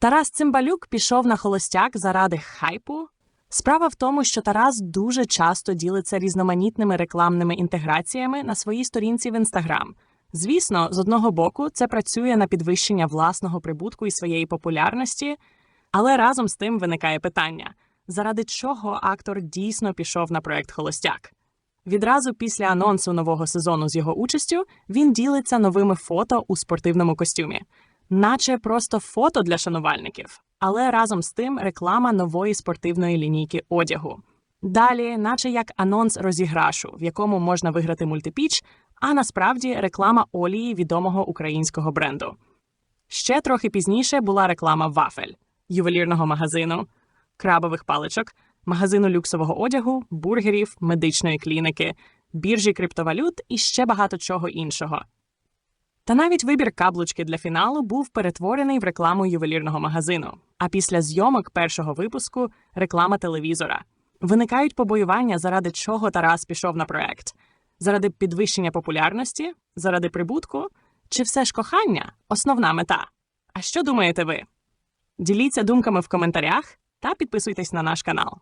Тарас Цимбалюк пішов на холостяк заради хайпу. Справа в тому, що Тарас дуже часто ділиться різноманітними рекламними інтеграціями на своїй сторінці в інстаграм. Звісно, з одного боку, це працює на підвищення власного прибутку і своєї популярності, але разом з тим виникає питання: заради чого актор дійсно пішов на проект Холостяк? Відразу після анонсу нового сезону з його участю він ділиться новими фото у спортивному костюмі, наче просто фото для шанувальників, але разом з тим реклама нової спортивної лінійки одягу. Далі, наче як анонс розіграшу, в якому можна виграти мультипіч, а насправді реклама олії відомого українського бренду. Ще трохи пізніше була реклама вафель, ювелірного магазину, крабових паличок, магазину люксового одягу, бургерів, медичної клініки, біржі криптовалют і ще багато чого іншого. Та навіть вибір каблучки для фіналу був перетворений в рекламу ювелірного магазину. А після зйомок першого випуску реклама телевізора. Виникають побоювання, заради чого Тарас пішов на проект: заради підвищення популярності, заради прибутку, чи все ж кохання основна мета? А що думаєте ви? Діліться думками в коментарях та підписуйтесь на наш канал.